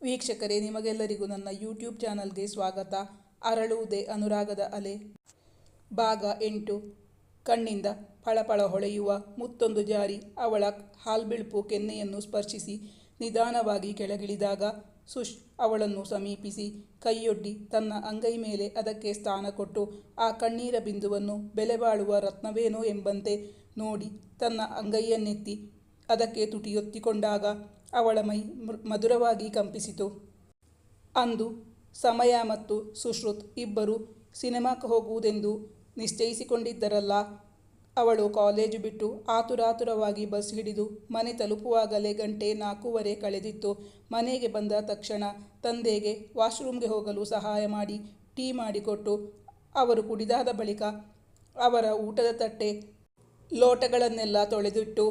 ವೀಕ್ಷಕರೇ, ನಿಮಗೆಲ್ಲರಿಗೂ ನನ್ನ ಯೂಟ್ಯೂಬ್ ಚಾನಲ್ಗೆ ಸ್ವಾಗತ. ಅರಳುವುದೇ ಅನುರಾಗದ ಅಲೆ. ಭಾಗ ಎಂಟು. ಕಣ್ಣಿಂದ ಫಳಫಳ ಹೊಳೆಯುವ ಮುತ್ತೊಂದು ಜಾರಿ ಅವಳ ಹಾಲ್ಬಿಳುಪು ಕೆನ್ನೆಯನ್ನು ಸ್ಪರ್ಶಿಸಿ ನಿಧಾನವಾಗಿ ಕೆಳಗಿಳಿದಾಗ ಸುಶ್ ಅವಳನ್ನು ಸಮೀಪಿಸಿ ಕೈಯೊಡ್ಡಿ ತನ್ನ ಅಂಗೈ ಮೇಲೆ ಅದಕ್ಕೆ ಸ್ಥಾನ ಕೊಟ್ಟು ಆ ಕಣ್ಣೀರ ಬಿಂದುವನ್ನು ಬೆಲೆಬಾಳುವ ರತ್ನವೇನೋ ಎಂಬಂತೆ ನೋಡಿ ತನ್ನ ಅಂಗೈಯನ್ನೆತ್ತಿ ಅದಕ್ಕೆ ತುಟಿಯೊತ್ತಿಕೊಂಡಾಗ ಅವಳ ಮೈ ಮಧುರವಾಗಿ ಕಂಪಿಸಿತು. ಅಂದು ಸಮಯ ಮತ್ತು ಸುಶ್ರುತ್ ಇಬ್ಬರು ಸಿನಿಮಾಕ್ಕೆ ಹೋಗುವುದೆಂದು ನಿಶ್ಚಯಿಸಿಕೊಂಡಿದ್ದರಲ್ಲ, ಅವಳು ಕಾಲೇಜು ಬಿಟ್ಟು ಆತುರಾತುರವಾಗಿ ಬಸ್ ಹಿಡಿದು ಮನೆ ತಲುಪುವಾಗಲೇ ಗಂಟೆ ನಾಲ್ಕೂವರೆ ಕಳೆದಿತ್ತು. ಮನೆಗೆ ಬಂದ ತಕ್ಷಣ ತಂದೆಗೆ ವಾಶ್ರೂಮ್ಗೆ ಹೋಗಲು ಸಹಾಯ ಮಾಡಿ ಟೀ ಮಾಡಿಕೊಟ್ಟು ಅವರು ಕುಡಿದಾದ ಬಳಿಕ ಅವರ ಊಟದ ತಟ್ಟೆ ಲೋಟಗಳನ್ನೆಲ್ಲ ತೊಳೆದಿಟ್ಟು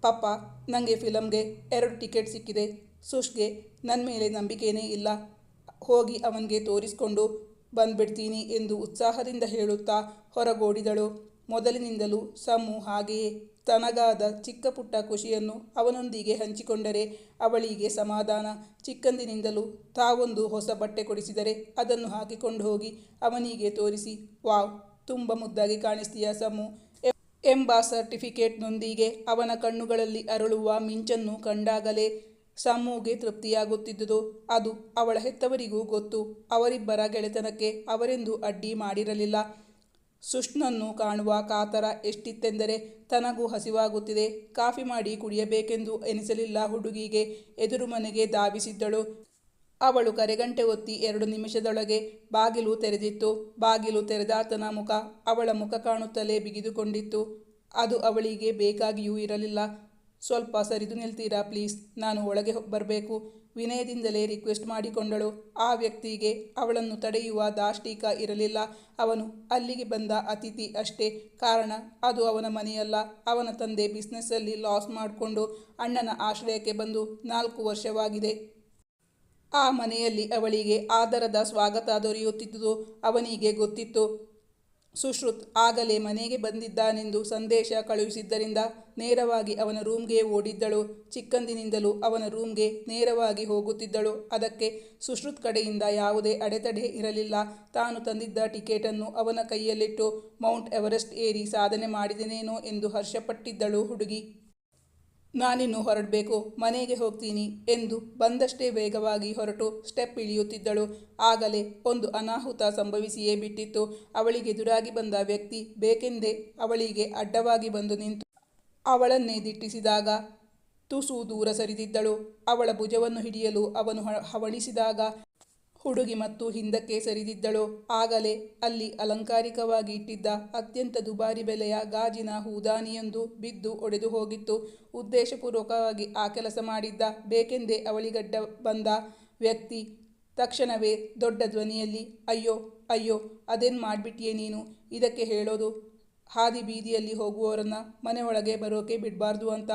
ಪಪ್ಪ ನನಗೆ ಫಿಲಮ್ಗೆ ಎರಡು ಟಿಕೆಟ್ ಸಿಕ್ಕಿದೆ. ಸುಷ್ಗೆ ನನ್ನ ಮೇಲೆ ನಂಬಿಕೆನೇ ಇಲ್ಲ. ಹೋಗಿ ಅವನಿಗೆ ತೋರಿಸ್ಕೊಂಡು ಬಂದ್ಬಿಡ್ತೀನಿ ಎಂದು ಉತ್ಸಾಹದಿಂದ ಹೇಳುತ್ತಾ ಹೊರಗೋಡಿದಳು. ಮೊದಲಿನಿಂದಲೂ ಸಮು ಹಾಗೆಯೇ. ತನಗಾದ ಚಿಕ್ಕ ಪುಟ್ಟ ಖುಷಿಯನ್ನು ಅವನೊಂದಿಗೆ ಹಂಚಿಕೊಂಡರೆ ಅವಳಿಗೆ ಸಮಾಧಾನ. ಚಿಕ್ಕಂದಿನಿಂದಲೂ ತಾವೊಂದು ಹೊಸ ಬಟ್ಟೆ ಕೊಡಿಸಿದರೆ ಅದನ್ನು ಹಾಕಿಕೊಂಡು ಹೋಗಿ ಅವನಿಗೆ ತೋರಿಸಿ, ವಾವ್, ತುಂಬ ಮುದ್ದಾಗಿ ಕಾಣಿಸ್ತೀಯ ಸಮ್ಮು ಎ- ಎಂಬ ಸರ್ಟಿಫಿಕೇಟ್ನೊಂದಿಗೆ ಅವನ ಕಣ್ಣುಗಳಲ್ಲಿ ಅರಳುವ ಮಿಂಚನ್ನು ಕಂಡಾಗಲೇ ಸಮ್ಮುಗೆ ತೃಪ್ತಿಯಾಗುತ್ತಿದ್ದುದು. ಅದು ಅವಳ ಹೆತ್ತವರಿಗೂ ಗೊತ್ತು. ಅವರಿಬ್ಬರ ಗೆಳೆತನಕ್ಕೆ ಅವರೆಂದು ಅಡ್ಡಿ ಮಾಡಿರಲಿಲ್ಲ. ಸುಷ್ನನ್ನು ಕಾಣುವ ಕಾತರ ಎಷ್ಟಿತ್ತೆಂದರೆ ತನಗೂ ಹಸಿವಾಗುತ್ತಿದೆ. ಕಾಫಿ ಮಾಡಿ ಕುಡಿಯಬೇಕೆಂದು ಎನಿಸಲಿಲ್ಲ ಹುಡುಗಿಗೆ. ಎದುರು ಮನೆಗೆ ಧಾವಿಸಿದ್ದಳು. ಅವಳು ಕರೆಗಂಟೆ ಒತ್ತಿ ಎರಡು ನಿಮಿಷದೊಳಗೆ ಬಾಗಿಲು ತೆರೆದಿತ್ತು. ಬಾಗಿಲು ತೆರೆದಾತನ ಮುಖ ಅವಳ ಮುಖ ಕಾಣುತ್ತಲೇ ಬಿಗಿದುಕೊಂಡಿತ್ತು. ಅದು ಅವಳಿಗೆ ಬೇಕಾಗಿಯೂ ಇರಲಿಲ್ಲ. ಸ್ವಲ್ಪ ಸರಿದು ನಿಲ್ತೀರಾ ಪ್ಲೀಸ್? ನಾನು ಒಳಗೆ ಬರಬೇಕು. ವಿನಯದಿಂದಲೇ ರಿಕ್ವೆಸ್ಟ್ ಮಾಡಿಕೊಂಡಳು. ಆ ವ್ಯಕ್ತಿಗೆ ಅವಳನ್ನು ತಡೆಯುವ ದಾಷ್ಟೀಕ ಇರಲಿಲ್ಲ. ಅವನು ಅಲ್ಲಿಗೆ ಬಂದ ಅತಿಥಿ ಅಷ್ಟೇ. ಕಾರಣ, ಅದು ಅವನ ಮನೆಯಲ್ಲ. ಅವನ ತಂದೆ ಬಿಸ್ನೆಸ್ಸಲ್ಲಿ ಲಾಸ್ ಮಾಡಿಕೊಂಡು ಅಣ್ಣನ ಆಶ್ರಯಕ್ಕೆ ಬಂದು ನಾಲ್ಕು ವರ್ಷವಾಗಿದೆ. ಆ ಮನೆಯಲ್ಲಿ ಅವಳಿಗೆ ಆದರದ ಸ್ವಾಗತ ದೊರೆಯುತ್ತಿದ್ದುದು ಅವನಿಗೆ ಗೊತ್ತಿತ್ತು, ಸುಶ್ರುತ್ ಆಗಲೇ ಮನೆಗೆ ಬಂದಿದ್ದಾನೆಂದು ಸಂದೇಶ ಕಳುಹಿಸಿದ್ದರಿಂದ ನೇರವಾಗಿ ಅವನ ರೂಮ್ಗೆ ಓಡಿದ್ದಳು. ಚಿಕ್ಕಂದಿನಿಂದಲೂ ಅವನ ರೂಮ್ಗೆ ನೇರವಾಗಿ ಹೋಗುತ್ತಿದ್ದಳು. ಅದಕ್ಕೆ ಸುಶ್ರುತ್ ಕಡೆಯಿಂದ ಯಾವುದೇ ಅಡೆತಡೆ ಇರಲಿಲ್ಲ. ತಾನು ತಂದಿದ್ದ ಟಿಕೆಟನ್ನು ಅವನ ಕೈಯಲ್ಲಿಟ್ಟು ಮೌಂಟ್ ಎವರೆಸ್ಟ್ ಏರಿ ಸಾಧನೆ ಮಾಡಿದನೇನೋ ಎಂದು ಹರ್ಷಪಟ್ಟಿದ್ದಳು ಹುಡುಗಿ. ನಾನಿನ್ನು ಹೊರಡಬೇಕು, ಮನೆಗೆ ಹೋಗ್ತೀನಿ ಎಂದು ಬಂದಷ್ಟೇ ವೇಗವಾಗಿ ಹೊರಟು ಸ್ಟೆಪ್ ಇಳಿಯುತ್ತಿದ್ದಳು. ಆಗಲೇ ಒಂದು ಅನಾಹುತ ಸಂಭವಿಸಿಯೇ ಬಿಟ್ಟಿತ್ತು. ಅವಳಿಗೆ ಎದುರಾಗಿ ಬಂದ ವ್ಯಕ್ತಿ ಬೇಕೆಂದೇ ಅವಳಿಗೆ ಅಡ್ಡವಾಗಿ ಬಂದು ನಿಂತು ಅವಳನ್ನೇ ದಿಟ್ಟಿಸಿದಾಗ ತುಸು ದೂರ ಸರಿದಿದ್ದಳು. ಅವಳ ಭುಜವನ್ನು ಹಿಡಿಯಲು ಅವನು ಹವಣಿಸಿದಾಗ ಹುಡುಗಿ ಮತ್ತು ಹಿಂದಕ್ಕೆ ಸರಿದಿದ್ದಳು. ಆಗಲೇ ಅಲ್ಲಿ ಅಲಂಕಾರಿಕವಾಗಿ ಇಟ್ಟಿದ್ದ ಅತ್ಯಂತ ದುಬಾರಿ ಬೆಲೆಯ ಗಾಜಿನ ಹೂದಾನಿಯೊಂದು ಬಿದ್ದು ಒಡೆದು ಹೋಗಿತ್ತು. ಉದ್ದೇಶಪೂರ್ವಕವಾಗಿ ಆ ಕೆಲಸ ಮಾಡಿದ್ದ, ಬೇಕೆಂದೇ ಅವಳಿಗಡ್ಡ ಬಂದ ವ್ಯಕ್ತಿ ತಕ್ಷಣವೇ ದೊಡ್ಡ ಧ್ವನಿಯಲ್ಲಿ, ಅಯ್ಯೋ ಅಯ್ಯೋ, ಅದೇನು ಮಾಡಿಬಿಟ್ಟಿಯೇ ನೀನು? ಇದಕ್ಕೆ ಹೇಳೋದು ಹಾದಿ ಬೀದಿಯಲ್ಲಿ ಹೋಗುವವರನ್ನ ಮನೆಯೊಳಗೆ ಬರೋಕೆ ಬಿಡಬಾರ್ದು ಅಂತ.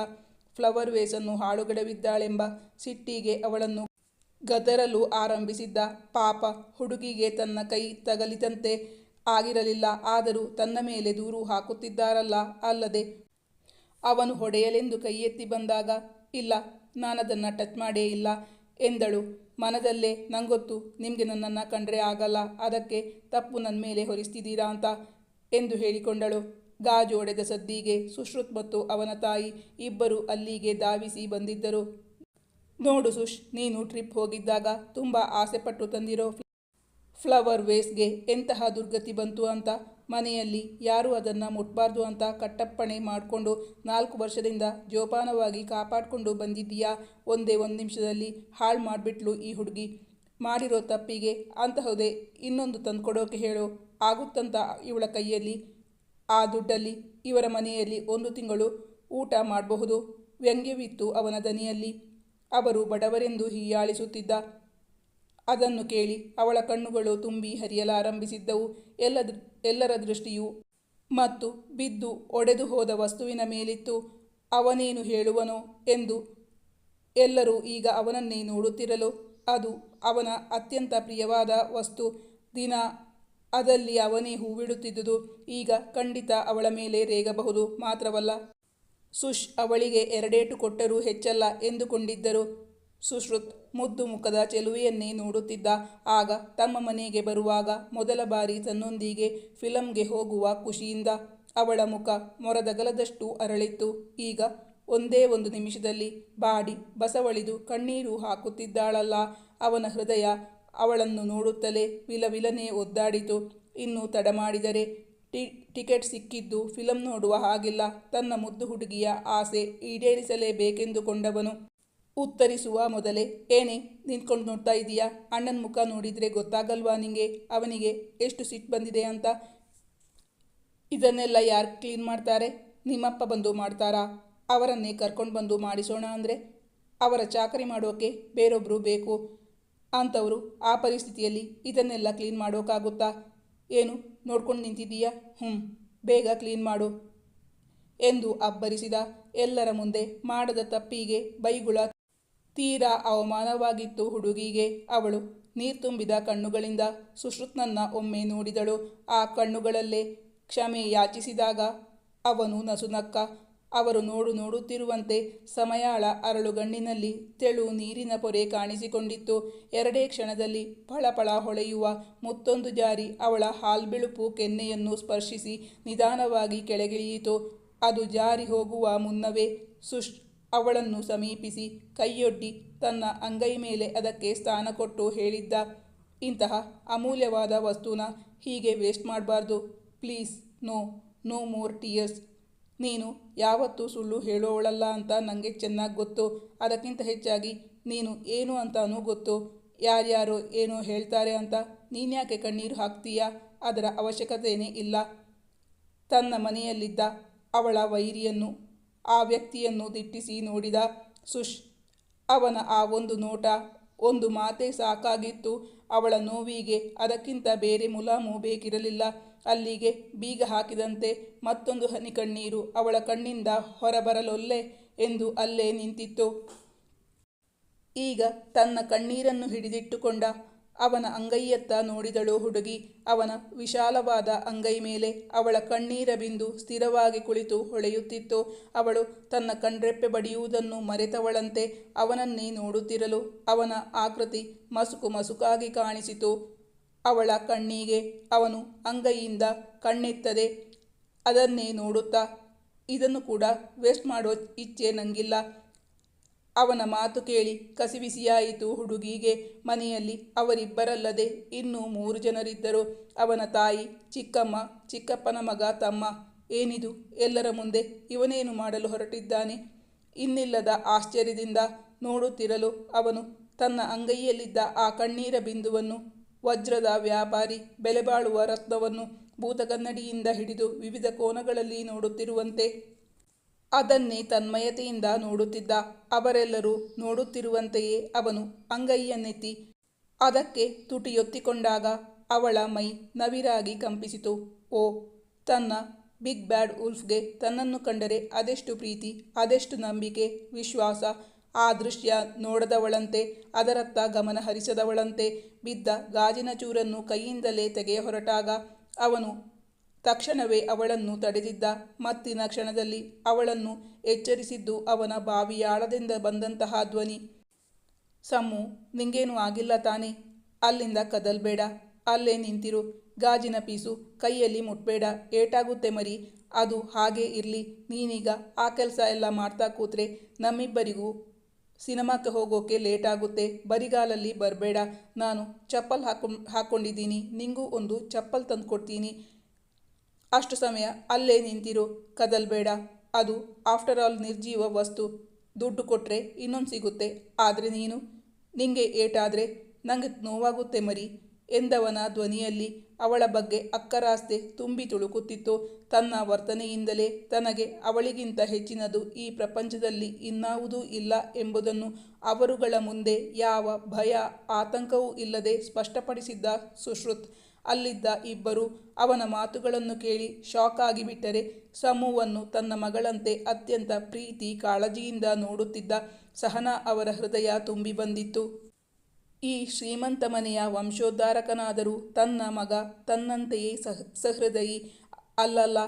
ಫ್ಲವರ್ ವೇಸನ್ನು ಹಾಳುಗಡವಿದ್ದಾಳೆಂಬ ಸಿಟ್ಟಿಗೆ ಅವಳನ್ನು ಗದರಲು ಆರಂಭಿಸಿದ್ದ ಪಾಪ ಹುಡುಗಿಗೆ ತನ್ನ ಕೈ ತಗಲಿದಂತೆ ಆಗಿರಲಿಲ್ಲ. ಆದರೂ ತನ್ನ ಮೇಲೆ ದೂರು ಹಾಕುತ್ತಿದ್ದಾರಲ್ಲ. ಅಲ್ಲದೆ ಅವನು ಹೊಡೆಯಲೆಂದು ಕೈ ಎತ್ತಿ ಬಂದಾಗ, ಇಲ್ಲ, ನಾನದನ್ನು ಟಚ್ ಮಾಡೇ ಇಲ್ಲ ಎಂದಳು. ಮನದಲ್ಲೇ, ನಂಗೊತ್ತು, ನಿಮಗೆ ನನ್ನನ್ನು ಕಂಡ್ರೆ ಆಗಲ್ಲ. ಅದಕ್ಕೆ ತಪ್ಪು ನನ್ನ ಮೇಲೆ ಹೊರಿಸ್ತಿದ್ದೀರಾ ಅಂತ ಎಂದು ಹೇಳಿಕೊಂಡಳು. ಗಾಜು ಒಡೆದ ಸದ್ದಿಗೆ ಸುಶ್ರುತ್ ಮತ್ತು ಅವನ ತಾಯಿ ಇಬ್ಬರು ಅಲ್ಲಿಗೆ ಧಾವಿಸಿ ಬಂದಿದ್ದರು. ನೋಡು ಸುಶ್, ನೀನು ಟ್ರಿಪ್ ಹೋಗಿದ್ದಾಗ ತುಂಬ ಆಸೆಪಟ್ಟು ತಂದಿರೋ ಫ್ಲವರ್ ವೇಸ್ಗೆ ಎಂತಹ ದುರ್ಗತಿ ಬಂತು ಅಂತ? ಮನೆಯಲ್ಲಿ ಯಾರೂ ಅದನ್ನು ಮುಟ್ಬಾರ್ದು ಅಂತ ಕಟ್ಟಪ್ಪಣೆ ಮಾಡಿಕೊಂಡು ನಾಲ್ಕು ವರ್ಷದಿಂದ ಜೋಪಾನವಾಗಿ ಕಾಪಾಡಿಕೊಂಡು ಬಂದಿದ್ದೀಯಾ? ಒಂದೇ ಒಂದು ನಿಮಿಷದಲ್ಲಿ ಹಾಳು ಮಾಡಿಬಿಟ್ಲು ಈ ಹುಡುಗಿ. ಮಾಡಿರೋ ತಪ್ಪಿಗೆ ಅಂತಹದೇ ಇನ್ನೊಂದು ತಂದುಕೊಡೋಕೆ ಹೇಳು. ಆಗುತ್ತಂತ ಇವಳ ಕೈಯಲ್ಲಿ. ಆ ದುಡ್ಡಲ್ಲಿ, ಇವರ ಮನೆಯಲ್ಲಿ ಒಂದು ತಿಂಗಳು ಊಟ ಮಾಡಬಹುದು. ವ್ಯಂಗ್ಯವಿತ್ತು ಅವನ ದನಿಯಲ್ಲಿ. ಅವರು ಬಡವರೆಂದು ಹೀಯಾಳಿಸುತ್ತಿದ್ದ. ಅದನ್ನು ಕೇಳಿ ಅವಳ ಕಣ್ಣುಗಳು ತುಂಬಿ ಹರಿಯಲಾರಂಭಿಸಿದ್ದವು. ಎಲ್ಲ ಎಲ್ಲರ ದೃಷ್ಟಿಯು ಮತ್ತು ಬಿದ್ದು ಒಡೆದು ಹೋದ ವಸ್ತುವಿನ ಮೇಲಿತ್ತು. ಅವನೇನು ಹೇಳುವನೋ ಎಂದು ಎಲ್ಲರೂ ಈಗ ಅವನನ್ನೇ ನೋಡುತ್ತಿರಲು ಅದು ಅವನ ಅತ್ಯಂತ ಪ್ರಿಯವಾದ ವಸ್ತು. ದಿನ ಅದಲ್ಲಿ ಅವನೇ ಹೂವಿಡುತ್ತಿದ್ದುದು. ಈಗ ಖಂಡಿತ ಅವಳ ಮೇಲೆ ರೇಗಬಹುದು. ಮಾತ್ರವಲ್ಲ ಸುಶ್ ಅವಳಿಗೆ ಎರಡೇಟು ಕೊಟ್ಟರೂ ಹೆಚ್ಚಲ್ಲ ಎಂದುಕೊಂಡಿದ್ದರು. ಸುಶ್ರುತ್ ಮುದ್ದು ಮುಖದ ಚೆಲುವೆಯನ್ನೇ ನೋಡುತ್ತಿದ್ದ. ಆಗ ತಮ್ಮ ಮನೆಗೆ ಬರುವಾಗ ಮೊದಲ ಬಾರಿ ತನ್ನೊಂದಿಗೆ ಫಿಲಂಗೆ ಹೋಗುವ ಖುಷಿಯಿಂದ ಅವಳ ಮುಖ ಮೊರದಗಲದಷ್ಟು ಅರಳಿತ್ತು. ಈಗ ಒಂದೇ ಒಂದು ನಿಮಿಷದಲ್ಲಿ ಬಾಡಿ ಬಸವಳಿದು ಕಣ್ಣೀರು ಹಾಕುತ್ತಿದ್ದಾಳಲ್ಲ. ಅವನ ಹೃದಯ ಅವಳನ್ನು ನೋಡುತ್ತಲೇ ವಿಲವಿಲನೆ ಒದ್ದಾಡಿತು. ಇನ್ನು ತಡ ಮಾಡಿದರೆ ಟಿಕೆಟ್ ಸಿಕ್ಕಿದ್ದು ಫಿಲಂ ನೋಡುವ ಹಾಗಿಲ್ಲ. ತನ್ನ ಮುದ್ದು ಹುಡುಗಿಯ ಆಸೆ ಈಡೇರಿಸಲೇಬೇಕೆಂದುಕೊಂಡವನು. ಉತ್ತರಿಸುವ ಮೊದಲೇ, ಏನೇ, ನಿಂತ್ಕೊಂಡು ನೋಡ್ತಾ ಇದೀಯಾ? ಅಣ್ಣನ ಮುಖ ನೋಡಿದರೆ ಗೊತ್ತಾಗಲ್ವಾ ನಿಂಗೆ? ಅವನಿಗೆ ಎಷ್ಟು ಸಿಟ್ಟು ಬಂದಿದೆ ಅಂತ? ಇದನ್ನೆಲ್ಲ ಯಾರು ಕ್ಲೀನ್ ಮಾಡ್ತಾರೆ? ನಿಮ್ಮಪ್ಪ ಬಂದು ಮಾಡ್ತಾರಾ? ಅವರನ್ನೇ ಕರ್ಕೊಂಡು ಬಂದು ಮಾಡಿಸೋಣ ಅಂದರೆ? ಅವರ ಚಾಕರಿ ಮಾಡೋಕೆ ಬೇರೊಬ್ಬರು ಬೇಕು? ಅಂಥವರು ಆ ಪರಿಸ್ಥಿತಿಯಲ್ಲಿ ಇದನ್ನೆಲ್ಲ ಕ್ಲೀನ್ ಮಾಡೋಕ್ಕಾಗುತ್ತಾ ಏನು ನೋಡ್ಕೊಂಡು ನಿಂತಿದ್ದೀಯಾ? ಹ್ಞೂ ಬೇಗ ಕ್ಲೀನ್ ಮಾಡು ಎಂದು ಅಬ್ಬರಿಸಿದ ಎಲ್ಲರ ಮುಂದೆ ಮಾಡದ ತಪ್ಪಿಗೆ ಬೈಗುಳ ತೀರಾ ಅವಮಾನವಾಗಿತ್ತು ಹುಡುಗಿಗೆ. ಅವಳು ನೀರು ತುಂಬಿದ ಕಣ್ಣುಗಳಿಂದ ಸುಶ್ರುತ್ನನ್ನ ಒಮ್ಮೆ ನೋಡಿದಳು. ಆ ಕಣ್ಣುಗಳಲ್ಲೇ ಕ್ಷಮೆ ಯಾಚಿಸಿದಾಗ ಅವನು ನಸುನಕ್ಕ ಅವರು ನೋಡು ನೋಡುತ್ತಿರುವಂತೆ ಸಮಯಾಳ ಅರಳುಗಣ್ಣಿನಲ್ಲಿ ತೆಳು ನೀರಿನ ಪೊರೆ ಕಾಣಿಸಿಕೊಂಡಿತ್ತು. ಎರಡೇ ಕ್ಷಣದಲ್ಲಿ ಫಳಫಳ ಹೊಳೆಯುವ ಮುತ್ತೊಂದು ಜಾರಿ ಅವಳ ಹಾಲ್ಬಿಳುಪು ಕೆನ್ನೆಯನ್ನು ಸ್ಪರ್ಶಿಸಿ ನಿಧಾನವಾಗಿ ಕೆಳಗಿಳಿಯಿತು. ಅದು ಜಾರಿ ಹೋಗುವ ಮುನ್ನವೇ ಸುಷ್ ಅವಳನ್ನು ಸಮೀಪಿಸಿ ಕೈಯೊಡ್ಡಿ ತನ್ನ ಅಂಗೈ ಮೇಲೆ ಅದಕ್ಕೆ ಸ್ಥಾನ ಕೊಟ್ಟು ಹೇಳಿದ್ದ, ಇಂತಹ ಅಮೂಲ್ಯವಾದ ವಸ್ತುನ ಹೀಗೆ ವೇಸ್ಟ್ ಮಾಡಬಾರ್ದು. Please, no no more tears. ನೀನು ಯಾವತ್ತೂ ಸುಳ್ಳು ಹೇಳೋವಳಲ್ಲ ಅಂತ ನನಗೆ ಚೆನ್ನಾಗಿ ಗೊತ್ತು. ಅದಕ್ಕಿಂತ ಹೆಚ್ಚಾಗಿ ನೀನು ಏನು ಅಂತಾನೂ ಗೊತ್ತು. ಯಾರ್ಯಾರು ಏನೋ ಹೇಳ್ತಾರೆ ಅಂತ ನೀನ್ಯಾಕೆ ಕಣ್ಣೀರು ಹಾಕ್ತೀಯಾ? ಅದರ ಅವಶ್ಯಕತೆಯೇ ಇಲ್ಲ. ತನ್ನ ಮನೆಯಲ್ಲಿದ್ದ ಅವಳ ವೈರಿಯನ್ನು, ಆ ವ್ಯಕ್ತಿಯನ್ನು ದಿಟ್ಟಿಸಿ ನೋಡಿದ ಸುಶ್, ಅವನ ಆ ಒಂದು ನೋಟ, ಒಂದು ಮಾತೇ ಸಾಕಾಗಿತ್ತು. ಅವಳ ನೋವಿಗೆ ಅದಕ್ಕಿಂತ ಬೇರೆ ಮುಲಾಮು ಬೇಕಿರಲಿಲ್ಲ. ಅಲ್ಲಿಗೆ ಬೀಗ ಹಾಕಿದಂತೆ ಮತ್ತೊಂದು ಹನಿ ಕಣ್ಣೀರು ಅವಳ ಕಣ್ಣಿಂದ ಹೊರಬರಲೊಲ್ಲೆ ಎಂದು ಅಲ್ಲೇ ನಿಂತಿತ್ತು. ಈಗ ತನ್ನ ಕಣ್ಣೀರನ್ನು ಹಿಡಿದಿಟ್ಟುಕೊಂಡ ಅವನ ಅಂಗೈಯತ್ತ ನೋಡಿದಳು ಹುಡುಗಿ. ಅವನ ವಿಶಾಲವಾದ ಅಂಗೈ ಮೇಲೆ ಅವಳ ಕಣ್ಣೀರ ಬಿಂದು ಸ್ಥಿರವಾಗಿ ಕುಳಿತು ಹೊಳೆಯುತ್ತಿತ್ತು. ಅವಳು ತನ್ನ ಕಣ್ರೆಪ್ಪೆ ಬಡಿಯುವುದನ್ನು ಮರೆತವಳಂತೆ ಅವನನ್ನೇ ನೋಡುತ್ತಿರಲು ಅವನ ಆಕೃತಿ ಮಸುಕು ಮಸುಕಾಗಿ ಕಾಣಿಸಿತು. ಅವಳ ಕಣ್ಣಿಗೆ ಅವನು ಅಂಗೈಯಿಂದ ಕಣ್ಣೆತ್ತದೆ. ಅದನ್ನೇ ನೋಡುತ್ತಾ ಇದನ್ನು ಕೂಡ ವೇಸ್ಟ್ ಮಾಡೋ ಇಚ್ಛೆ ನಂಗಿಲ್ಲ. ಅವನ ಮಾತು ಕೇಳಿ ಕಸಿವಿಸಿಯಾಯಿತು ಹುಡುಗಿಗೆ. ಮನೆಯಲ್ಲಿ ಅವರಿಬ್ಬರಲ್ಲದೆ ಇನ್ನೂ ಮೂರು ಜನರಿದ್ದರು. ಅವನ ತಾಯಿ, ಚಿಕ್ಕಮ್ಮ, ಚಿಕ್ಕಪ್ಪನ ಮಗ, ತಮ್ಮ. ಏನಿದು? ಎಲ್ಲರ ಮುಂದೆ ಇವನೇನು ಮಾಡಲು ಹೊರಟಿದ್ದಾನೆ? ಇನ್ನಿಲ್ಲದ ಆಶ್ಚರ್ಯದಿಂದ ನೋಡುತ್ತಿರಲು ಅವನು ತನ್ನ ಅಂಗೈಯಲ್ಲಿದ್ದ ಆ ಕಣ್ಣೀರ ಬಿಂದುವನ್ನು, ವಜ್ರದ ವ್ಯಾಪಾರಿ, ಬೆಲೆಬಾಳುವ ರತ್ನವನ್ನು ಭೂತಗನ್ನಡಿಯಿಂದ ಹಿಡಿದು ವಿವಿಧ ಕೋನಗಳಲ್ಲಿ ನೋಡುತ್ತಿರುವಂತೆ ಅದನ್ನೇ ತನ್ಮಯತೆಯಿಂದ ನೋಡುತ್ತಿದ್ದ ಅವರೆಲ್ಲರೂ ನೋಡುತ್ತಿರುವಂತೆಯೇ ಅವನು ಅಂಗೈಯನ್ನೆತ್ತಿ ಅದಕ್ಕೆ ತುಟಿಯೊತ್ತಿಕೊಂಡಾಗ ಅವಳ ಮೈ ನವಿರಾಗಿ ಕಂಪಿಸಿತು. ಓ, ತನ್ನ ಬಿಗ್ ಬ್ಯಾಡ್ ಉಲ್ಫ್ಗೆ ತನ್ನನ್ನು ಕಂಡರೆ ಅದೆಷ್ಟು ಪ್ರೀತಿ, ಅದೆಷ್ಟು ನಂಬಿಕೆ, ವಿಶ್ವಾಸ. ಆ ದೃಶ್ಯ ನೋಡದವಳಂತೆ, ಅದರತ್ತ ಗಮನ ಹರಿಸದವಳಂತೆ ಬಿದ್ದ ಗಾಜಿನ ಚೂರನ್ನು ಕೈಯಿಂದಲೇ ತೆಗೆಯ ಹೊರಟಾಗ ಅವನು ತಕ್ಷಣವೇ ಅವಳನ್ನು ತಡೆದಿದ್ದ. ಮತ್ತಿನ ಕ್ಷಣದಲ್ಲಿ ಅವಳನ್ನು ಎಚ್ಚರಿಸಿದ್ದು ಅವನ ಬಾವಿಯಾಳದಿಂದ ಬಂದಂತಹ ಧ್ವನಿ. ಸಮ್ಮು ನಿಂಗೇನು ಆಗಿಲ್ಲ ತಾನೆ. ಅಲ್ಲಿಂದ ಕದಲ್ಬೇಡ ಅಲ್ಲೇ ನಿಂತಿರು. ಗಾಜಿನ ಪೀಸು ಕೈಯಲ್ಲಿ ಮುಟ್ಬೇಡ. ಏಟಾಗುತ್ತೆ ಮರಿ. ಅದು ಹಾಗೆ ಇರಲಿ. ನೀನೀಗ ಆ ಕೆಲಸ ಎಲ್ಲ ಮಾಡ್ತಾ ಕೂತ್ರೆ ನಮ್ಮಿಬ್ಬರಿಗೂ ಸಿನಿಮಾಕ್ಕೆ ಹೋಗೋಕೆ ಲೇಟ್ ಆಗುತ್ತೆ ಬರಿಗಾಲಲ್ಲಿ ಬರಬೇಡ. ನಾನು ಚಪ್ಪಲ್ ಹಾಕೊಂಡು ಹಾಕ್ಕೊಂಡಿದ್ದೀನಿ ನಿಂಗೂ ಒಂದು ಚಪ್ಪಲ್ ತಂದುಕೊಡ್ತೀನಿ. ಅಷ್ಟು ಸಮಯ ಅಲ್ಲೇ ನಿಂತಿರು. ಕದಲ್ಬೇಡ ಅದು ಆಫ್ಟರ್ ಆಲ್ ನಿರ್ಜೀವ ವಸ್ತು. ದುಡ್ಡು ಕೊಟ್ಟರೆ ಇನ್ನೊಂದು ಸಿಗುತ್ತೆ. ಆದರೆ ನೀನು? ನಿಂಗೆ ಏಟಾದರೆ ನನಗೆ ನೋವಾಗುತ್ತೆ ಮರಿ. ಎಂದವನ ಧ್ವನಿಯಲ್ಲಿ ಅವಳ ಬಗ್ಗೆ ಅಕ್ಕರಾಸ್ತೆ ತುಂಬಿ ತುಳುಕುತ್ತಿತ್ತು. ತನ್ನ ವರ್ತನೆಯಿಂದಲೇ ತನಗೆ ಅವಳಿಗಿಂತ ಹೆಚ್ಚಿನದು ಈ ಪ್ರಪಂಚದಲ್ಲಿ ಇನ್ನಾವುದೂ ಇಲ್ಲ ಎಂಬುದನ್ನು ಅವರುಗಳ ಮುಂದೆ ಯಾವ ಭಯ, ಆತಂಕವೂ ಇಲ್ಲದೆ ಸ್ಪಷ್ಟಪಡಿಸಿದ್ದ ಸುಶ್ರುತ್. ಅಲ್ಲಿದ್ದ ಇಬ್ಬರು ಅವನ ಮಾತುಗಳನ್ನು ಕೇಳಿ ಶಾಕ್ ಆಗಿಬಿಟ್ಟರೆ ಸಮೂವನ್ನು ತನ್ನ ಮಗಳಂತೆ ಅತ್ಯಂತ ಪ್ರೀತಿ ಕಾಳಜಿಯಿಂದ ನೋಡುತ್ತಿದ್ದ ಸಹನಾ ಅವರ ಹೃದಯ ತುಂಬಿ ಬಂದಿತ್ತು. ಈ ಶ್ರೀಮಂತ ಮನೆಯ ವಂಶೋದ್ಧಾರಕನಾದರೂ ತನ್ನ ಮಗ ತನ್ನಂತೆಯೇ ಸಹ ಸಹೃದಯಿ ಅಲ್ಲಲ್ಲ,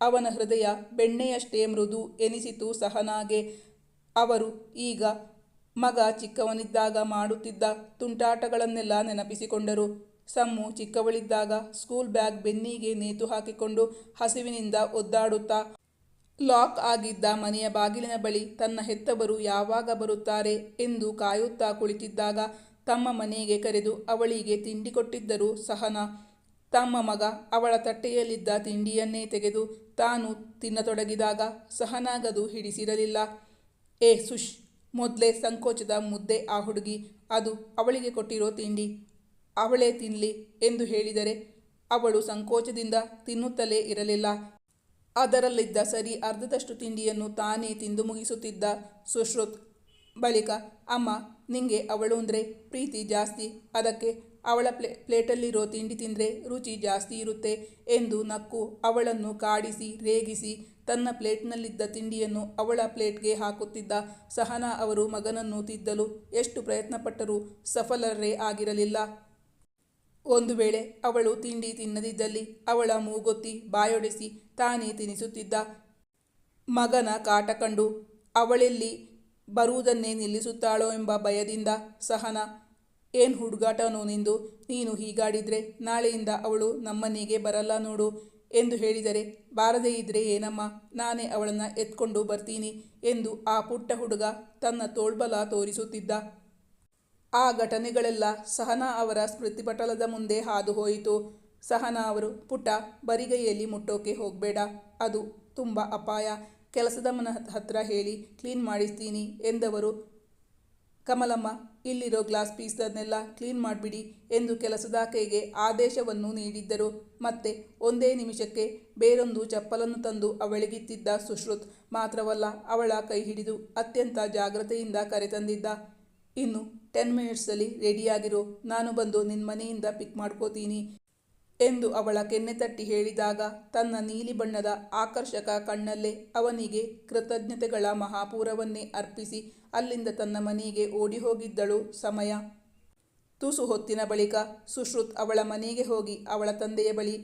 ಅವನ ಹೃದಯ ಬೆಣ್ಣೆಯಷ್ಟೇ ಮೃದು ಎನಿಸಿತು ಸಹನಾಗೆ. ಅವರು ಈಗ ಮಗ ಚಿಕ್ಕವನಿದ್ದಾಗ ಮಾಡುತ್ತಿದ್ದ ತುಂಟಾಟಗಳನ್ನೆಲ್ಲ ನೆನಪಿಸಿಕೊಂಡರು. ಸಮ್ಮು ಚಿಕ್ಕವಳಿದ್ದಾಗ ಸ್ಕೂಲ್ ಬ್ಯಾಗ್ ಬೆನ್ನಿಗೆ ನೇತು ಹಾಕಿಕೊಂಡು ಹಸಿವಿನಿಂದ ಒದ್ದಾಡುತ್ತಾ ಲಾಕ್ ಆಗಿದ್ದ ಮನೆಯ ಬಾಗಿಲಿನ ಬಳಿ ತನ್ನ ಹೆತ್ತವರು ಯಾವಾಗ ಬರುತ್ತಾರೆ ಎಂದು ಕಾಯುತ್ತಾ ಕುಳಿತಿದ್ದಾಗ ತಮ್ಮ ಮನೆಗೆ ಕರೆದು ಅವಳಿಗೆ ತಿಂಡಿ ಕೊಟ್ಟಿದ್ದರು ಸಹನ, ತಮ್ಮ ಮಗ ಅವಳ ತಟ್ಟೆಯಲ್ಲಿದ್ದ ತಿಂಡಿಯನ್ನೇ ತೆಗೆದು ತಾನು ತಿನ್ನತೊಡಗಿದಾಗ ಸಹನಾಗದು ಹಿಡಿಸಿರಲಿಲ್ಲ. ಏ ಸುಶ್, ಮೊದಲೇ ಸಂಕೋಚದ ಮುದ್ದೆ ಆ ಹುಡುಗಿ, ಅದು ಅವಳಿಗೆ ಕೊಟ್ಟಿರೋ ತಿಂಡಿ. ಅವಳೇ ತಿನ್ನಲಿ ಎಂದು ಹೇಳಿದರೆ ಅವಳು ಸಂಕೋಚದಿಂದ ತಿನ್ನುತ್ತಲೇ ಇರಲಿಲ್ಲ. ಅದರಲ್ಲಿದ್ದ ಸರಿ ಅರ್ಧದಷ್ಟು ತಿಂಡಿಯನ್ನು ತಾನೇ ತಿಂದು ಮುಗಿಸುತ್ತಿದ್ದ ಸುಶ್ರುತ್, ಬಳಿಕ, ಅಮ್ಮ, ನಿಂಗೆ ಅವಳು ಅಂದರೆ ಪ್ರೀತಿ ಜಾಸ್ತಿ. ಅದಕ್ಕೆ ಅವಳ ಪ್ಲೇ, ಪ್ಲೇಟಲ್ಲಿರೋ ತಿಂಡಿ ತಿಂದರೆ ರುಚಿ ಜಾಸ್ತಿ ಇರುತ್ತೆ ಎಂದು ನಕ್ಕು ಅವಳನ್ನು ಕಾಡಿಸಿ, ರೇಗಿಸಿ ತನ್ನ ಪ್ಲೇಟ್ನಲ್ಲಿದ್ದ ತಿಂಡಿಯನ್ನು ಅವಳ ಪ್ಲೇಟ್ಗೆ ಹಾಕುತ್ತಿದ್ದ ಸಹನಾ ಅವರು ಮಗನನ್ನು ತಿದ್ದಲು ಎಷ್ಟು ಪ್ರಯತ್ನಪಟ್ಟರೂ ಸಫಲರೇ ಆಗಿರಲಿಲ್ಲ. ಒಂದು ವೇಳೆ ಅವಳು ತಿಂಡಿ ತಿನ್ನದಿದ್ದಲ್ಲಿ ಅವಳ ಮೂಗೊತ್ತಿ ಬಾಯೊಡೆಸಿ ತಾನೇ ತಿನಿಸುತ್ತಿದ್ದ. ಮಗನ ಕಾಟ ಕಂಡು ಅವಳೆಲ್ಲಿ ಬರುವುದನ್ನೇ ನಿಲ್ಲಿಸುತ್ತಾಳೋ ಎಂಬ ಭಯದಿಂದ ಸಹನ, ಏನು ಹುಡುಗಾಟನೋ ನಿಂದು, ನೀನು ಹೀಗಾಡಿದ್ರೆ ನಾಳೆಯಿಂದ ಅವಳು ನಮ್ಮನೆಗೆ ಬರಲ್ಲ ನೋಡು ಎಂದು ಹೇಳಿದರೆ, ಬಾರದೇ ಇದ್ರೆ ಏನಮ್ಮ, ನಾನೇ ಅವಳನ್ನು ಎತ್ಕೊಂಡು ಬರ್ತೀನಿ ಎಂದು ಆ ಪುಟ್ಟ ಹುಡುಗ ತನ್ನ ತೋಳ್ಬಲ ತೋರಿಸುತ್ತಿದ್ದ. ಆ ಘಟನೆಗಳೆಲ್ಲ ಸಹನಾ ಅವರ ಸ್ಮೃತಿಪಟಲದ ಮುಂದೆ ಹಾದು ಹೋಯಿತು ಸಹನಾ ಅವರು ಪುಟ ಬರಿಗೈಯಲ್ಲಿ ಮುಟ್ಟೋಕೆ ಹೋಗಬೇಡ. ಅದು ತುಂಬ ಅಪಾಯ. ಕೆಲಸದ ಮನ ಹತ್ರ ಹೇಳಿ, ಕ್ಲೀನ್ ಮಾಡಿಸ್ತೀನಿ ಎಂದವರು, ಕಮಲಮ್ಮ, ಇಲ್ಲಿರೋ ಗ್ಲಾಸ್ ಪೀಸನ್ನೆಲ್ಲ ಕ್ಲೀನ್ ಮಾಡಿಬಿಡಿ ಎಂದು ಕೆಲಸದಾಕೆಗೆ ಆದೇಶವನ್ನು ನೀಡಿದ್ದರು. ಮತ್ತೆ ಒಂದೇ ನಿಮಿಷಕ್ಕೆ ಬೇರೊಂದು ಚಪ್ಪಲನ್ನು ತಂದು ಅವಳಿಗಿತ್ತಿದ್ದ ಸುಶ್ರುತ್ ಮಾತ್ರವಲ್ಲ ಅವಳ ಕೈ ಹಿಡಿದು ಅತ್ಯಂತ ಜಾಗ್ರತೆಯಿಂದ ಕರೆತಂದಿದ್ದ. ಇನ್ನು ಟೆನ್ ಮಿನಿಟ್ಸಲ್ಲಿ ರೆಡಿಯಾಗಿರೋ ನಾನು ಬಂದು ನಿನ್ನ ಮನೆಯಿಂದ ಪಿಕ್ ಮಾಡ್ಕೋತೀನಿ ಎಂದು ಅವಳ ಕೆನ್ನೆ ತಟ್ಟಿ ಹೇಳಿದಾಗ ತನ್ನ ನೀಲಿ ಬಣ್ಣದ ಆಕರ್ಷಕ ಕಣ್ಣಲ್ಲೇ ಅವನಿಗೆ ಕೃತಜ್ಞತೆಗಳ ಮಹಾಪೂರವನ್ನೇ ಅರ್ಪಿಸಿ ಅಲ್ಲಿಂದ ತನ್ನ ಮನೆಗೆ ಓಡಿ ಹೋಗಿದ್ದಳು ಸಮಯ. ತುಸು ಹೊತ್ತಿನ ಬಳಿಕ ಸುಶ್ರುತ್ ಅವಳ ಮನೆಗೆ ಹೋಗಿ ಅವಳ ತಂದೆಯ ಬಳಿ,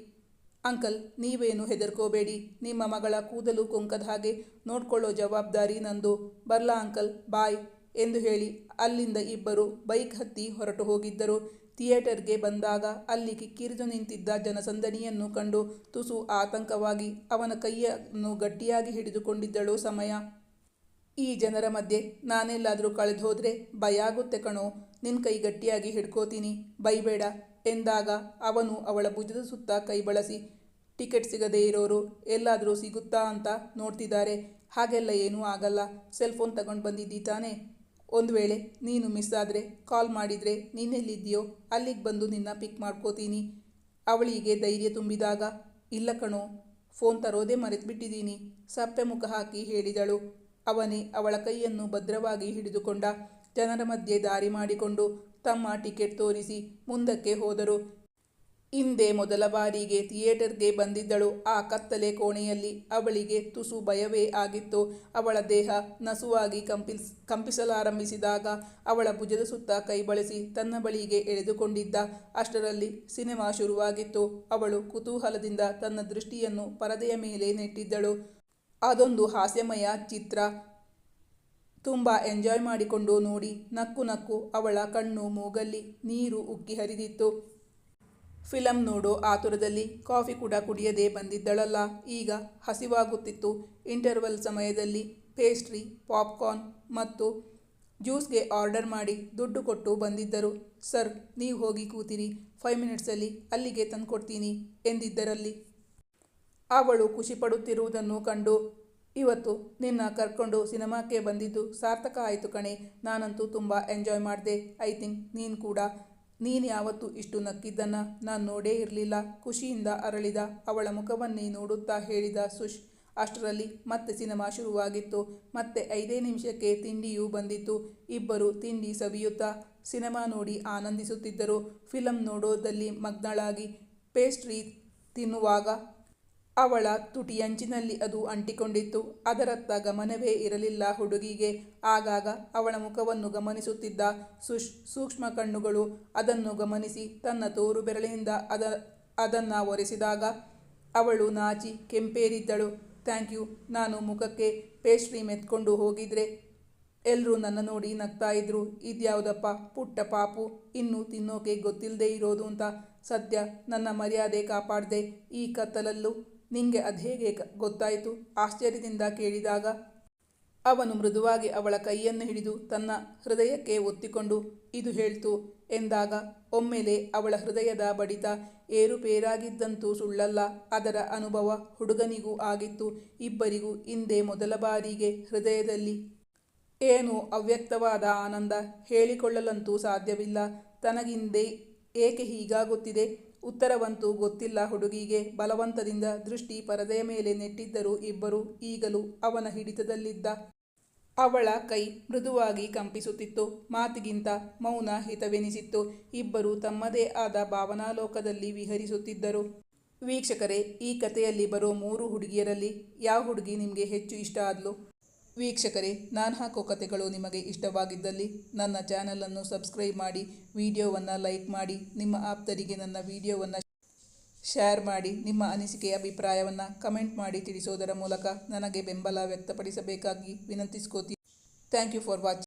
ಅಂಕಲ್, ನೀವೇನು ಹೆದರ್ಕೋಬೇಡಿ. ನಿಮ್ಮ ಮಗಳ ಕೂದಲು ಕೊಂಕದ ಹಾಗೆ ನೋಡ್ಕೊಳ್ಳೋ ಜವಾಬ್ದಾರಿ ನಂದು. ಬರ್ಲಾ ಅಂಕಲ್, ಬಾಯ್. ಎಂದು ಹೇಳಿ ಅಲ್ಲಿಂದ ಇಬ್ಬರು ಬೈಕ್ ಹತ್ತಿ ಹೊರಟು ಹೋಗಿದ್ದರು. ಥಿಯೇಟರ್ಗೆ ಬಂದಾಗ ಅಲ್ಲಿ ಕಿಕ್ಕಿರಿದು ನಿಂತಿದ್ದ ಜನಸಂದಣಿಯನ್ನು ಕಂಡು ತುಸು ಆತಂಕವಾಗಿ ಅವನ ಕೈಯನ್ನು ಗಟ್ಟಿಯಾಗಿ ಹಿಡಿದುಕೊಂಡಿದ್ದಳು ಸಮಯ. ಈ ಜನರ ಮಧ್ಯೆ ನಾನೆಲ್ಲಾದರೂ ಕಳೆದು ಹೋದರೆ ಭಯ ಆಗುತ್ತೆ ಕಣೋ ನಿನ್ನ ಕೈ ಗಟ್ಟಿಯಾಗಿ ಹಿಡ್ಕೋತೀನಿ, ಬೈಬೇಡ ಎಂದಾಗ ಅವನು ಅವಳ ಭುಜದ ಸುತ್ತ ಕೈ ಬಳಸಿ, ಟಿಕೆಟ್ ಸಿಗದೇ ಇರೋರು ಎಲ್ಲಾದರೂ ಸಿಗುತ್ತಾ ಅಂತ ನೋಡ್ತಿದ್ದಾರೆ. ಹಾಗೆಲ್ಲ ಏನೂ ಆಗಲ್ಲ, ಸೆಲ್ಫೋನ್ ತಗೊಂಡು ಬಂದಿದ್ದೀ ತಾನೇ? ಒಂದು ವೇಳೆ ನೀನು ಮಿಸ್ ಆದರೆ ಕಾಲ್ ಮಾಡಿದರೆ ನೀನೆಲ್ಲಿದ್ದೀಯೋ, ಅಲ್ಲಿಗೆ ಬಂದು ನಿನ್ನ ಪಿಕ್ ಮಾಡ್ಕೋತೀನಿ. ಅವಳಿಗೆ ಧೈರ್ಯ ತುಂಬಿದಾಗ, ಇಲ್ಲ ಕಣೋ ಫೋನ್ ತರೋದೇ ಮರೆತುಬಿಟ್ಟಿದ್ದೀನಿ ಸಪ್ಪೆ ಮುಖ ಹಾಕಿ ಹೇಳಿದಳು. ಅವನೇ ಅವಳ ಕೈಯನ್ನು ಭದ್ರವಾಗಿ ಹಿಡಿದುಕೊಂಡ, ಜನರ ಮಧ್ಯೆ ದಾರಿ ಮಾಡಿಕೊಂಡು ತಮ್ಮ ಟಿಕೆಟ್ ತೋರಿಸಿ ಮುಂದಕ್ಕೆ ಹೋದರು. ಹಿಂದೆ ಮೊದಲ ಬಾರಿಗೆ ಥಿಯೇಟರ್ಗೆ ಬಂದಿದ್ದಳು. ಆ ಕತ್ತಲೆ ಕೋಣೆಯಲ್ಲಿ ಅವಳಿಗೆ ತುಸು ಭಯವೇ ಆಗಿತ್ತು. ಅವಳ ದೇಹ ನಸುವಾಗಿ ಕಂಪಿಸ್, ಕಂಪಿಸಲಾರಂಭಿಸಿದಾಗ ಅವಳ ಭುಜದ ಸುತ್ತ ಕೈ ಬಳಸಿ ತನ್ನ ಬಳಿಗೆ ಎಳೆದುಕೊಂಡಿದ್ದ ಅಷ್ಟರಲ್ಲಿ ಸಿನಿಮಾ ಶುರುವಾಗಿತ್ತು. ಅವಳು ಕುತೂಹಲದಿಂದ ತನ್ನ ದೃಷ್ಟಿಯನ್ನು ಪರದೆಯ ಮೇಲೆ ನೆಟ್ಟಿದ್ದಳು. ಅದೊಂದು ಹಾಸ್ಯಮಯ ಚಿತ್ರ. ತುಂಬ ಎಂಜಾಯ್ ಮಾಡಿಕೊಂಡು ನೋಡಿ ನಕ್ಕು ನಕ್ಕು ಅವಳ ಕಣ್ಣು ಮೂಗಲ್ಲಿ ನೀರು ಉಕ್ಕಿ ಹರಿದಿತ್ತು. ಫಿಲಂ ನೋಡೋ ಆತುರದಲ್ಲಿ ಕಾಫಿ ಕೂಡ ಕುಡಿಯದೇ ಬಂದಿದ್ದಳಲ್ಲ. ಈಗ ಹಸಿವಾಗುತ್ತಿತ್ತು. ಇಂಟರ್ವಲ್ ಸಮಯದಲ್ಲಿ ಪೇಸ್ಟ್ರಿ, ಪಾಪ್ಕಾರ್ನ್ ಮತ್ತು ಜ್ಯೂಸ್ಗೆ ಆರ್ಡರ್ ಮಾಡಿ ದುಡ್ಡು ಕೊಟ್ಟು ಬಂದಿದ್ದರು. ಸರ್, ನೀವು ಹೋಗಿ ಕೂತಿರಿ. ಫೈವ್ ಮಿನಿಟ್ಸಲ್ಲಿ ಅಲ್ಲಿಗೆ ತಂದುಕೊಡ್ತೀನಿ ಎಂದಿದ್ದರಲ್ಲಿ. ಅವಳು ಖುಷಿಪಡುತ್ತಿರುವುದನ್ನು ಕಂಡು ಇವತ್ತು ನಿನ್ನ ಕರ್ಕೊಂಡು ಸಿನಿಮಾಕ್ಕೆ ಬಂದಿದ್ದು ಸಾರ್ಥಕ ಆಯಿತು ಕಣೆ. ನಾನಂತೂ ತುಂಬ ಎಂಜಾಯ್ ಮಾಡಿದೆ. ಐ ಥಿಂಕ್ ನೀನು ಕೂಡ ನೀನು ಯಾವತ್ತೂ ಇಷ್ಟು ನಕ್ಕಿದ್ದನ್ನ ನಾನು ನೋಡೇ ಇರಲಿಲ್ಲ. ಖುಷಿಯಿಂದ ಅರಳಿದ ಅವಳ ಮುಖವನ್ನೇ ನೋಡುತ್ತಾ ಹೇಳಿದ ಸುಶ್, ಅಷ್ಟರಲ್ಲಿ ಮತ್ತೆ ಸಿನಿಮಾ ಶುರುವಾಗಿತ್ತು. ಮತ್ತೆ ಐದೇ ನಿಮಿಷಕ್ಕೆ ತಿಂಡಿಯೂ ಬಂದಿತ್ತು. ಇಬ್ಬರು ತಿಂಡಿ ಸವಿಯುತ್ತಾ ಸಿನಿಮಾ ನೋಡಿ ಆನಂದಿಸುತ್ತಿದ್ದರು. ಫಿಲಂ ನೋಡೋದಲ್ಲಿ ಮಗ್ನಳಾಗಿ ಪೇಸ್ಟ್ರಿ ತಿನ್ನುವಾಗ ಅವಳ ತುಟಿಯಂಚಿನಲ್ಲಿ ಅದು ಅಂಟಿಕೊಂಡಿತ್ತು. ಅದರತ್ತ ಗಮನವೇ ಇರಲಿಲ್ಲ ಹುಡುಗಿಗೆ. ಆಗಾಗ ಅವಳ ಮುಖವನ್ನು ಗಮನಿಸುತ್ತಿದ್ದ ಸುಶ್ ಸೂಕ್ಷ್ಮ ಕಣ್ಣುಗಳು ಅದನ್ನು ಗಮನಿಸಿ ತನ್ನ ತೋರು ಬೆರಳಿನಿಂದ ಅದ, ಅದನ್ನು ಒರೆಸಿದಾಗ ಅವಳು ನಾಚಿ ಕೆಂಪೇರಿದ್ದಳು. ಥ್ಯಾಂಕ್ ಯು, ನಾನು ಮುಖಕ್ಕೆ ಪೇಸ್ಟ್ರಿ ಮೆತ್ಕೊಂಡು ಹೋಗಿದ್ರೆ ಎಲ್ಲರೂ ನನ್ನ ನೋಡಿ ನಗ್ತಾ ಇದ್ರು. ಇದ್ಯಾವುದಪ್ಪ, ಪುಟ್ಟ ಪಾಪು, ಇನ್ನು ತಿನ್ನೋಕೆ ಗೊತ್ತಿಲ್ಲದೆ ಇರೋದು ಅಂತ ಸದ್ಯ ನನ್ನ ಮರ್ಯಾದೆ ಕಾಪಾಡದೆ ಈ ಕತ್ತಲಲ್ಲೂ ನಿಂಗೆ ಅದೇಗೆ ಗೊತ್ತಾಯಿತು? ಆಶ್ಚರ್ಯದಿಂದ ಕೇಳಿದಾಗ, ಅವನು ಮೃದುವಾಗಿ ಅವಳ ಕೈಯನ್ನು ಹಿಡಿದು ತನ್ನ ಹೃದಯಕ್ಕೆ ಒತ್ತಿಕೊಂಡು, ಇದು ಹೇಳ್ತು ಎಂದಾಗ, ಒಮ್ಮೆಲೆ ಅವಳ ಹೃದಯದ ಬಡಿತ ಏರುಪೇರಾಗಿದ್ದಂತೂ ಸುಳ್ಳಲ್ಲ. ಅದರ ಅನುಭವ ಹುಡುಗನಿಗೂ ಆಗಿತ್ತು. ಇಬ್ಬರಿಗೂ ಹಿಂದೆ ಮೊದಲ ಬಾರಿಗೆ ಹೃದಯದಲ್ಲಿ ಏನು ಅವ್ಯಕ್ತವಾದ ಆನಂದ ಹೇಳಿಕೊಳ್ಳಲಂತೂ ಸಾಧ್ಯವಿಲ್ಲ. ತನಗಿಂದೆ ಏಕೆ ಹೀಗಾಗುತ್ತಿದೆ? ಉತ್ತರವಂತೂ ಗೊತ್ತಿಲ್ಲ ಹುಡುಗಿಗೆ. ಬಲವಂತದಿಂದ ದೃಷ್ಟಿ ಪರದೆಯ ಮೇಲೆ ನೆಟ್ಟಿದ್ದರು ಇಬ್ಬರು ಈಗಲೂ ಅವನ ಹಿಡಿತದಲ್ಲಿದ್ದ. ಅವಳ ಕೈ ಮೃದುವಾಗಿ ಕಂಪಿಸುತ್ತಿತ್ತು. ಮಾತಿಗಿಂತ ಮೌನ ಹಿತವೆನಿಸಿತ್ತು. ಇಬ್ಬರು ತಮ್ಮದೇ ಆದ ಭಾವನಾಲೋಕದಲ್ಲಿ ವಿಹರಿಸುತ್ತಿದ್ದರು. ವೀಕ್ಷಕರೇ, ಈ ಕಥೆಯಲ್ಲಿ ಬರೋ ಮೂರು ಹುಡುಗಿಯರಲ್ಲಿ ಯಾವ ಹುಡುಗಿ ನಿಮಗೆ ಹೆಚ್ಚು ಇಷ್ಟ ಆದ್ಲು? ವೀಕ್ಷಕರೇ, ನಾನು ಹಾಕೋ ಕಥೆಗಳು ನಿಮಗೆ ಇಷ್ಟವಾಗಿದ್ದಲ್ಲಿ ನನ್ನ ಚಾನಲನ್ನು ಸಬ್ಸ್ಕ್ರೈಬ್ ಮಾಡಿ, ವಿಡಿಯೋವನ್ನು ಲೈಕ್ ಮಾಡಿ, ನಿಮ್ಮ ಆಪ್ತರಿಗೆ ನನ್ನ ವಿಡಿಯೋವನ್ನು ಶೇರ್ ಮಾಡಿ, ನಿಮ್ಮ ಅನಿಸಿಕೆ ಅಭಿಪ್ರಾಯವನ್ನು ಕಮೆಂಟ್ ಮಾಡಿ ತಿಳಿಸೋದರ ಮೂಲಕ ನನಗೆ ಬೆಂಬಲ ವ್ಯಕ್ತಪಡಿಸಬೇಕಾಗಿ ವಿನಂತಿಸ್ಕೋತೀನಿ ಥ್ಯಾಂಕ್ ಯು ಫಾರ್ ವಾಚಿಂಗ್